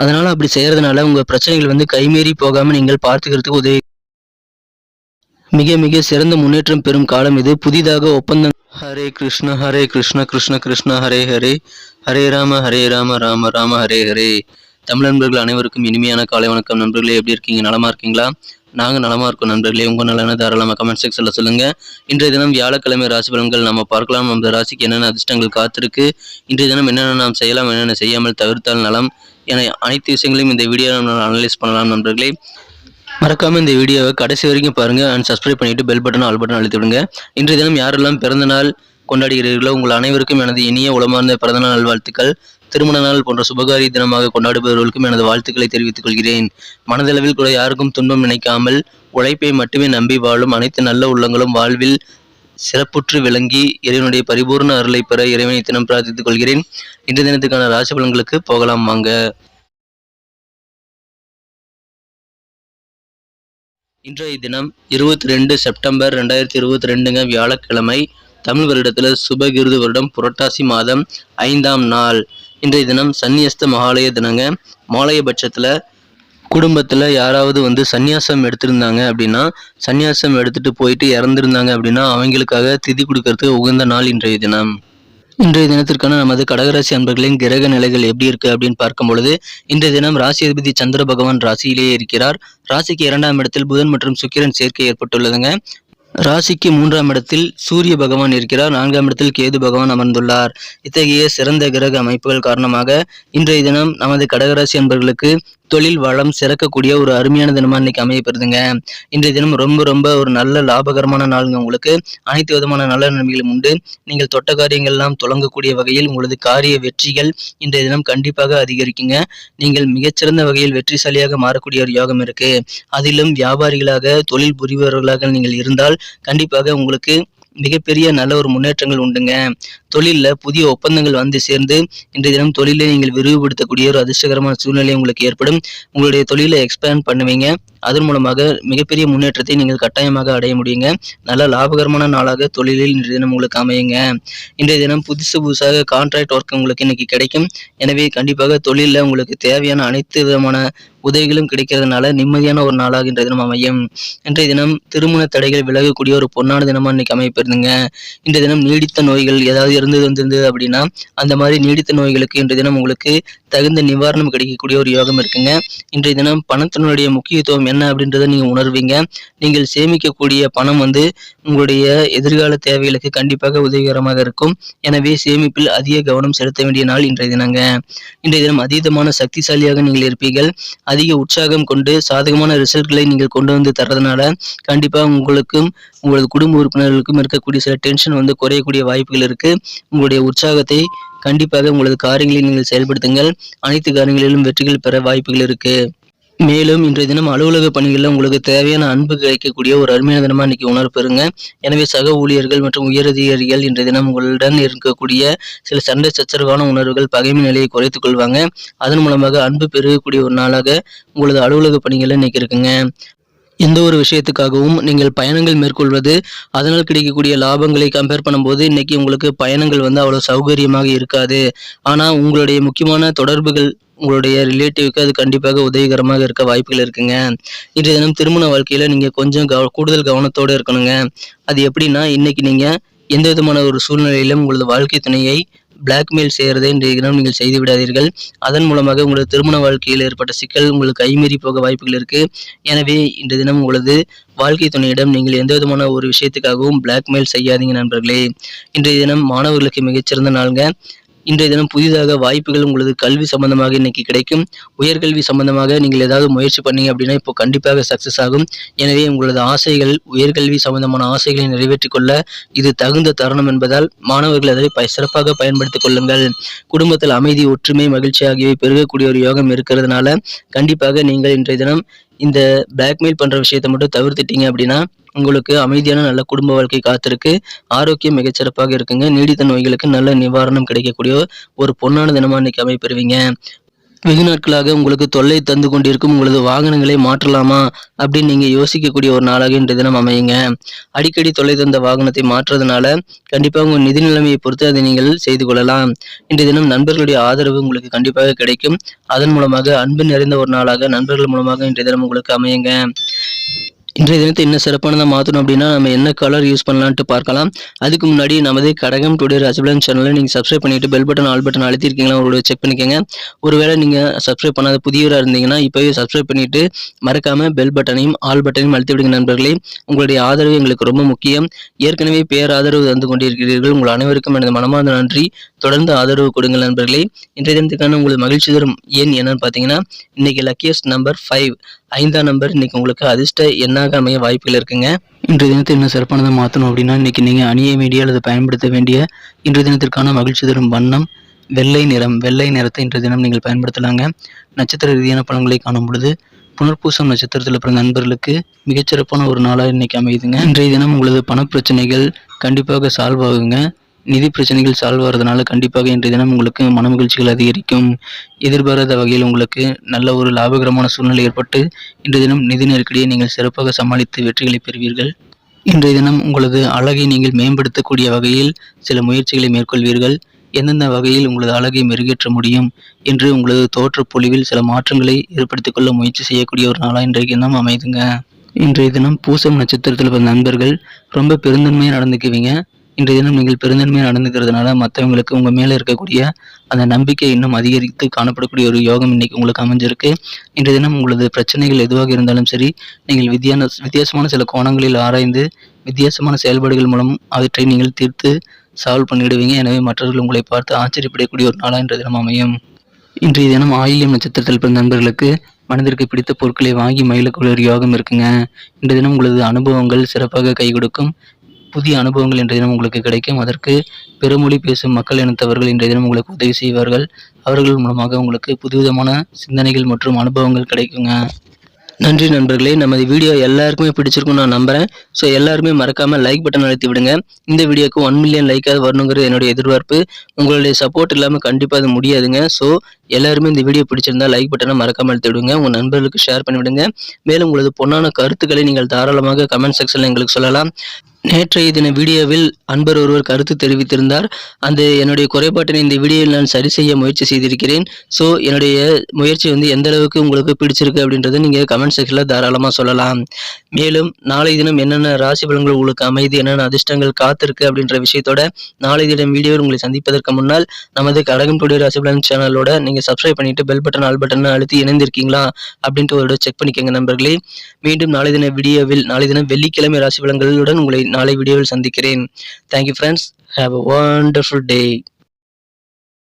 அதனால அப்படி செய்யறதுனால உங்க பிரச்சனைகள் வந்து கைமீறி போகாம நீங்கள் பார்த்துக்கிறதுக்கு உதவி. மிக மிக சிறந்த முன்னேற்றம் பெறும் காலம் இது. புதிதாக ஒப்பந்தம். ஹரே கிருஷ்ண ஹரே கிருஷ்ண கிருஷ்ண கிருஷ்ண ஹரே ஹரே. ஹரே ராம ஹரே ராம ராம ராம ஹரே ஹரே. தமிழ் நண்பர்கள் அனைவருக்கும் இனிமையான காலை வணக்கம். நண்பர்களே எப்படி இருக்கீங்க? நலமா இருக்கீங்களா? நாங்கள் நலமா இருக்கோம் நண்பர்களே. உங்கள் நலன தாராளமாக கமெண்ட் செக்ஷனில் சொல்லுங்கள் இன்றைய தினம் வியாழக்கிழமை ராசி பலன்கள் நம்ம பார்க்கலாம். நம்ம ராசிக்கு என்னென்ன அதிர்ஷ்டங்கள் காத்திருக்கு? இன்றைய தினம் என்னென்ன நாம் செய்யலாம் என்னென்ன செய்யாமல் தவிர்த்தால் நலம்? என அனைத்து விஷயங்களையும் இந்த வீடியோ நம்ம அனலைஸ் பண்ணலாம் நண்பர்களே. மறக்காமல் இந்த வீடியோவை கடைசி வரைக்கும் பாருங்க அண்ட் சப்ஸ்கிரைப் பண்ணிட்டு பெல் பட்டன் ஆல் பட்டன் அழுத்தி விடுங்க. இன்றைய தினம் யாரெல்லாம் பிறந்த நாள் கொண்டாடுகிறீர்களோ உங்கள் அனைவருக்கும் எனது இனிய உளமார்ந்த பிறந்தநாள் நல்வாழ்த்துக்கள் திருமண நாள் போன்ற சுபகாரி தினமாக கொண்டாடுபவர்களுக்கும் எனது வாழ்த்துக்களை தெரிவித்துக் கொள்கிறேன். மனதளவில் கூட யாருக்கும் துன்பம் நினைக்காமல் உழைப்பை மட்டுமே நம்பி வாழும் அனைத்து நல்ல உள்ளங்களும் வாழ்வில் சிறப்புற்று விளங்கி இறைவனுடைய பரிபூர்ண அருளை பெற இறைவனை தினம் பிரார்த்தித்துக் கொள்கிறேன். இன்றைய தினத்துக்கான ராசி பலன்களுக்கு போகலாம் வாங்க. இன்றைய தினம் இருபத்தி ரெண்டு செப்டம்பர் ரெண்டாயிரத்தி இருபத்தி ரெண்டுங்க வியாழக்கிழமை தமிழ் வருடத்தில் சுபகிருது வருடம் புரட்டாசி மாதம் ஐந்தாம் நாள். இன்றைய தினம் சன்னியஸ்த மகாலய தினங்க. மாலைய பட்சத்தில் குடும்பத்தில் யாராவது வந்து சந்நியாசம் எடுத்திருந்தாங்க அப்படின்னா சந்நியாசம் எடுத்துட்டு போயிட்டு இறந்துருந்தாங்க அப்படின்னா அவங்களுக்காக திதி கொடுக்கறதுக்கு உகந்த நாள் இன்றைய தினம். இன்றைய தினத்திற்கான நமது கடகராசி அன்பர்களின் கிரக நிலைகள் எப்படி இருக்கு அப்படின்னு பார்க்கும் பொழுது இன்றைய தினம் ராசி அதிபதி சந்திர பகவான் ராசியிலேயே இருக்கிறார். ராசிக்கு இரண்டாம் இடத்தில் புதன் மற்றும் சுக்கிரன் சேர்க்கை ஏற்பட்டுள்ளதுங்க. ராசிக்கு மூன்றாம் இடத்தில் சூரிய பகவான் இருக்கிறார். நான்காம் இடத்தில் கேது பகவான் அமர்ந்துள்ளார். இத்தகைய சிறந்த கிரக அமைப்புகள் காரணமாக இன்றைய தினம் நமது கடகராசி அன்பர்களுக்கு தொழில் வளம் சிறக்கக்கூடிய ஒரு அருமையான தினமா இன்னைக்கு அமையப்படுதுங்க இன்றைய தினம் ரொம்ப ரொம்ப ஒரு நல்ல லாபகரமான நாளுங்க உங்களுக்கு. அனைத்து விதமான நல்ல நன்மைகளும் உண்டு. நீங்கள் தொட்ட காரியங்கள் எல்லாம் தொடங்கக்கூடிய வகையில் உங்களது காரிய வெற்றிகள் இன்றைய தினம் கண்டிப்பாக அதிகரிக்குங்க. நீங்கள் மிகச்சிறந்த வகையில் வெற்றிசாலியாக மாறக்கூடிய ஒரு யோகம் இருக்கு. அதிலும் வியாபாரிகளாக தொழில் புரிபவர்களாக நீங்கள் இருந்தால் கண்டிப்பாக உங்களுக்கு மிகப்பெரிய நல்ல ஒரு முன்னேற்றங்கள் உண்டுங்க. தொழிலில் புதிய ஒப்பந்தங்கள் வந்து சேர்ந்து இன்றைய தினம் தொழிலை நீங்கள் விரிவுபடுத்தக்கூடிய ஒரு அதிர்ஷ்டகரமான சூழ்நிலை உங்களுக்கு ஏற்படும். உங்களுடைய தொழிலை எக்ஸ்பேண்ட் பண்ணுவீங்க. அதன் மூலமாக மிகப்பெரிய முன்னேற்றத்தை நீங்கள் கட்டாயமாக அடைய முடியுங்க. நல்ல லாபகரமான நாளாக தொழிலில் இன்றைய தினம் உங்களுக்கு அமையுங்க. இன்றைய தினம் புதுசு புதுசாக கான்ட்ராக்ட் ஒர்க் உங்களுக்கு இன்னைக்கு கிடைக்கும். எனவே கண்டிப்பாக தொழிலில் உங்களுக்கு தேவையான அனைத்து விதமான உதவிகளும் கிடைக்கிறதுனால நிம்மதியான ஒரு நாளாக இன்றைய தினம் அமையும். இன்றைய தினம் திருமண தடைகள் விலகக்கூடிய ஒரு பொன்னான தினமா இன்னைக்கு அமைப்பிருந்துங்க இன்றைய தினம் நீடித்த நோய்கள் ஏதாவது இருந்தது வந்திருந்தது அப்படின்னா அந்த மாதிரி நீடித்த நோய்களுக்கு இன்றைய தினம் உங்களுக்கு தகுந்த நிவாரணம் கிடைக்கக்கூடிய ஒரு யோகம் இருக்குங்க. இன்றைய தினம் பணத்தினுடைய முக்கியத்துவம் என்ன அப்படின்றத நீங்க உணர்வீங்க. நீங்கள் சேமிக்கக்கூடிய பணம் வந்து உங்களுடைய எதிர்கால தேவைகளுக்கு கண்டிப்பாக உதவிகரமாக இருக்கும். எனவே சேமிப்பில் அதிக கவனம் செலுத்த வேண்டிய நாள் இன்றைய தினங்க. இன்றைய தினம் அதீதமான சக்திசாலியாக நீங்கள் இருப்பீர்கள். அதிக உற்சாகம் கொண்டு சாதகமான ரிசல்ட்களை நீங்கள் கொண்டு வந்து தர்றதுனால கண்டிப்பாக உங்களுக்கும் உங்களது குடும்ப உறுப்பினர்களுக்கும் இருக்கக்கூடிய சில டென்ஷன் வந்து குறையக்கூடிய வாய்ப்புகள் இருக்கு. உங்களுடைய உற்சாகத்தை கண்டிப்பாக உங்களது காரியங்களை நீங்கள் செயல்படுத்துங்கள். அனைத்து காரியங்களிலும் வெற்றிகள் பெற வாய்ப்புகள் இருக்கு. மேலும் இன்றைய தினம் அலுவலக பணிகளில் உங்களுக்கு தேவையான அன்பு கிடைக்கக்கூடிய ஒரு அருமையான தினமா இன்னைக்கு உணர்வு பெறுங்க. எனவே சக ஊழியர்கள் மற்றும் உயரதிகாரிகள் இன்றைய தினம் உங்களுடன் இருக்கக்கூடிய சில சண்டை சச்சரவான உணர்வுகள் பகைமை நிலையை குறைத்துக் கொள்வாங்க. அதன் மூலமாக அன்பு பெருகக்கூடிய ஒரு நாளாக உங்களது அலுவலக பணிகளில் இன்னைக்கு இருக்குங்க. எந்த ஒரு விஷயத்துக்காகவும் நீங்கள் பயணங்கள் மேற்கொள்வது அதனால் கிடைக்கக்கூடிய லாபங்களை கம்பேர் பண்ணும்போது இன்னைக்கு உங்களுக்கு பயணங்கள் வந்து அவ்வளோ சௌகரியமாக இருக்காது. ஆனால் உங்களுடைய முக்கியமான தொடர்புகள் உங்களுடைய ரிலேட்டிவ்க்கு அது கண்டிப்பாக உதவிகரமாக இருக்க வாய்ப்புகள் இருக்குங்க. இன்றைய தினம் திருமண வாழ்க்கையில் நீங்கள் கொஞ்சம் கவ கூடுதல் கவனத்தோடு இருக்கணுங்க. அது எப்படின்னா இன்னைக்கு நீங்கள் எந்த விதமான ஒரு சூழ்நிலையிலும் உங்களது வாழ்க்கை துணையை பிளாக்மெயில் செய்கிறதை இன்றைய தினம் நீங்கள் செய்து விடாதீர்கள். அதன் மூலமாக உங்களது திருமண வாழ்க்கையில் ஏற்பட்ட சிக்கல் உங்களுக்கு கைமீறி போக வாய்ப்புகள் இருக்கு. எனவே இன்றைய தினம் உங்களது வாழ்க்கை துணையிடம் நீங்கள் எந்த விதமான ஒரு விஷயத்துக்காகவும் பிளாக்மெயில் செய்யாதீங்க நண்பர்களே. இன்றைய தினம் மாணவர்களுக்கு மிகச்சிறந்த நாளுங்க. இன்றைய தினம் புதிதாக வாய்ப்புகள் உங்களது கல்வி சம்பந்தமாக இன்னைக்கு கிடைக்கும். உயர்கல்வி சம்பந்தமாக நீங்கள் ஏதாவது முயற்சி பண்ணீங்க அப்படின்னா இப்போ கண்டிப்பாக சக்சஸ் ஆகும். எனவே உங்களது ஆசைகள் உயர்கல்வி சம்பந்தமான ஆசைகளை நிறைவேற்றிக் கொள்ள இது தகுந்த தருணம் என்பதால் மாணவர்கள் அதை ப- சிறப்பாக பயன்படுத்திக் கொள்ளுங்கள். குடும்பத்தில் அமைதி ஒற்றுமை மகிழ்ச்சி ஆகியவை பெருகக்கூடிய ஒரு யோகம் இருக்கிறதுனால கண்டிப்பாக நீங்கள் இன்றைய தினம் இந்த பிளாக்மெயில் பண்ற விஷயத்தை மட்டும் தவிர்த்துட்டீங்க அப்படின்னா உங்களுக்கு அமைதியான நல்ல குடும்ப வாழ்க்கை காத்திருக்கு. ஆரோக்கியம் மிகச்சிறப்பாக இருக்குங்க. நீடித்த நோய்களுக்கு நல்ல நிவாரணம் கிடைக்கக்கூடிய ஒரு பொன்னான தினமா இன்னைக்கு அமைப்பெறுவீங்க. வெகு நாட்களாக உங்களுக்கு தொல்லை தந்து கொண்டிருக்கும் உங்களது வாகனங்களை மாற்றலாமா அப்படின்னு நீங்க யோசிக்கக்கூடிய ஒரு நாளாக இன்றைய தினம் அமையுங்க. அடிக்கடி தொல்லை தந்த வாகனத்தை மாற்றுறதுனால கண்டிப்பாக உங்கள் நிதி நிலைமையை பொறுத்து அதை நீங்கள் செய்து கொள்ளலாம். இன்றைய தினம் நண்பர்களுடைய ஆதரவு உங்களுக்கு கண்டிப்பாக கிடைக்கும். அதன் மூலமாக அன்பு நிறைந்த ஒரு நாளாக நண்பர்கள் மூலமாக இன்றைய தினம் உங்களுக்கு அமையுங்க. இன்றைய தினத்தை என்ன சிறப்பானதாக மாற்றணும் அப்படின்னா நம்ம என்ன கலர் யூஸ் பண்ணலான்ட்டு பார்க்கலாம். அதுக்கு முன்னாடி நமது கடகம் டுடே ரசபலன் சேனலை நீங்கள் சப்ஸ்கிரைப் பண்ணிட்டு பெல் பட்டன் ஆல் பட்டன் அழுத்திருக்கீங்களா உங்களோட செக் பண்ணிக்கோங்க. ஒருவேளை நீங்கள் சப்ஸ்கிரைப் பண்ணாத புதியவராக இருந்தீங்கன்னா இப்போவே சப்ஸ்கிரைப் பண்ணிட்டு மறக்காமல் பெல் பட்டனையும் ஆல் பட்டனையும் அழுத்தி விடுங்க நண்பர்களே. உங்களுடைய ஆதரவு எங்களுக்கு ரொம்ப முக்கியம். ஏற்கனவே பேர் ஆதரவு தந்து கொண்டிருக்கிறீர்கள். உங்கள் அனைவருக்கும் எனது மனமார்ந்த நன்றி. தொடர்ந்து ஆதரவு கொடுங்கள் நண்பர்களே. இன்றைய தினத்துக்கான உங்களுக்கு மகிழ்ச்சி தரும் ஏன் என்னன்னு பார்த்தீங்கன்னா இன்னைக்கு லக்கியஸ்ட் நம்பர் ஃபைவ் ஐந்தாம் நம்பர் இன்னைக்கு உங்களுக்கு அதிர்ஷ்ட எண்ணாக அமைய வாய்ப்புகள் இருக்குங்க. இன்றைய தினத்தை என்ன சிறப்பானதை மாற்றணும் அப்படின்னா இன்னைக்கு நீங்கள் அணிய வேண்டிய அல்லது பயன்படுத்த வேண்டிய இன்றைய தினத்திற்கான மகிழ்ச்சி தரும் வண்ணம் வெள்ளை நிறம் வெள்ளை நிறத்தை இன்றைய தினம் நீங்கள் பயன்படுத்தலாங்க. நட்சத்திர ரீதியான பலன்களை காணும் பொழுது புனர்பூசம் நட்சத்திரத்தில் பிறந்த நண்பர்களுக்கு மிகச்சிறப்பான ஒரு நாளாக இன்னைக்கு அமையுதுங்க. இன்றைய தினம் உங்களது பணப்பிரச்சனைகள் கண்டிப்பாக சால்வ் ஆகுங்க. நிதி பிரச்சனைகள் சால்வ் ஆகிறதுனால கண்டிப்பாக இன்றைய தினம் உங்களுக்கு மன மகிழ்ச்சிகள் அதிகரிக்கும். எதிர்பாராத வகையில் உங்களுக்கு நல்ல ஒரு லாபகரமான சூழ்நிலை ஏற்பட்டு இன்றைய தினம் நிதி நெருக்கடியை நீங்கள் சிறப்பாக சமாளித்து வெற்றிகளை பெறுவீர்கள். இன்றைய தினம் உங்களது அழகை நீங்கள் மேம்படுத்தக்கூடிய வகையில் சில முயற்சிகளை மேற்கொள்வீர்கள். எந்தெந்த வகையில் உங்களது அழகை மெருகேற்ற முடியும் என்று உங்களது தோற்றப்பொழிவில் சில மாற்றங்களை ஏற்படுத்திக் கொள்ள முயற்சி செய்யக்கூடிய ஒரு நாளாக இன்றைக்கு தினம் அமைதுங்க. இன்றைய தினம் பூசம் நட்சத்திரத்தில் பிறந்த நண்பர்கள் ரொம்ப பெருந்தன்மையாக நடந்துக்குவீங்க. இன்றைய தினம் நீங்கள் பெருந்தன்மையாக நடந்துக்கிறதுனால மற்றவங்களுக்கு உங்கள் மேலே இருக்கக்கூடிய அந்த நம்பிக்கை இன்னும் அதிகரித்து காணப்படக்கூடிய ஒரு யோகம் இன்னைக்கு உங்களுக்கு அமைஞ்சிருக்கு. இன்றைய தினம் உங்களது பிரச்சனைகள் எதுவாக இருந்தாலும் சரி நீங்கள் வித்தியான வித்தியாசமான சில கோணங்களில் ஆராய்ந்து வித்தியாசமான செயல்பாடுகள் மூலம் அவற்றை நீங்கள் தீர்த்து சால்வ் பண்ணிடுவீங்க. எனவே மற்றவர்கள் உங்களை பார்த்து ஆச்சரியப்படக்கூடிய ஒரு நாளாக இன்றைய தினம் அமையும். இன்றைய தினம் ஆயில்யம் நட்சத்திரத்தில் பிறந்த நண்பர்களுக்கு மனதிற்கு பிடித்த பொருட்களை வாங்கி மயிலுக்குள்ள ஒரு யோகம் இருக்குங்க. இன்றைய தினம் உங்களது அனுபவங்கள் சிறப்பாக கை கொடுக்கும். புதிய அனுபவங்கள் இன்றைய தினம் உங்களுக்கு கிடைக்கும். அதற்கு பிறமொழி பேசும் மக்கள் இனத்தவர்கள் இன்றைய தினம் உங்களுக்கு உதவி செய்வார்கள். அவர்கள் மூலமாக உங்களுக்கு புதுவிதமான சிந்தனைகள் மற்றும் அனுபவங்கள் கிடைக்குங்க. நன்றி நண்பர்களே. நமது வீடியோ எல்லாருக்குமே பிடிச்சிருக்கும்னு நான் நம்புறேன். ஸோ எல்லாருமே மறக்காமல் லைக் பட்டன் அழுத்தி விடுங்க. இந்த வீடியோக்கு ஒன் மில்லியன் லைக்காக வரணுங்கிறது என்னுடைய எதிர்பார்ப்பு. உங்களுடைய சப்போர்ட் இல்லாமல் கண்டிப்பாக அது முடியாதுங்க. ஸோ எல்லாருமே இந்த வீடியோ பிடிச்சிருந்தா லைக் பட்டனை மறக்காமல் அழுத்தி விடுங்க. உங்கள் நண்பர்களுக்கு ஷேர் பண்ணிவிடுங்க. மேலும் உங்களது பொன்னான கருத்துக்களை நீங்கள் தாராளமாக கமெண்ட் செக்ஷனில் எங்களுக்கு சொல்லலாம். நேற்றைய தின வீடியோவில் அன்பர் ஒருவர் கருத்து தெரிவித்திருந்தார். அந்த என்னுடைய குறைபாட்டினை இந்த வீடியோவில் நான் சரி செய்ய முயற்சி செய்திருக்கிறேன். ஸோ என்னுடைய முயற்சி வந்து எந்த அளவுக்கு உங்களுக்கு பிடிச்சிருக்கு அப்படின்றத நீங்கள் கமெண்ட் செக்ஷனில் தாராளமாக சொல்லலாம். மேலும் நாளை தினம் என்னென்ன ராசி பலன்கள் உங்களுக்கு அமைதி என்னென்ன அதிர்ஷ்டங்கள் காத்திருக்கு அப்படின்ற விஷயத்தோட நாளை தினம் வீடியோவில் உங்களை சந்திப்பதற்கு முன்னால் நமது கடகம் டுடே ராசி பலன் சேனலோட நீங்கள் சப்ஸ்கிரைப் பண்ணிட்டு பெல் பட்டன் ஆல் பட்டன் அழுத்தி இணைந்திருக்கீங்களா? அப்படின்ட்டு ஒரு செக் பண்ணிக்கோங்க நண்பர்களே. மீண்டும் நாளை தின வீடியோவில் நாளை தினம் வெள்ளிக்கிழமை ராசி பலன்களுடன் உங்களை நாளை வீடியோவில் சந்திக்கிறேன். Thank you friends have a wonderful day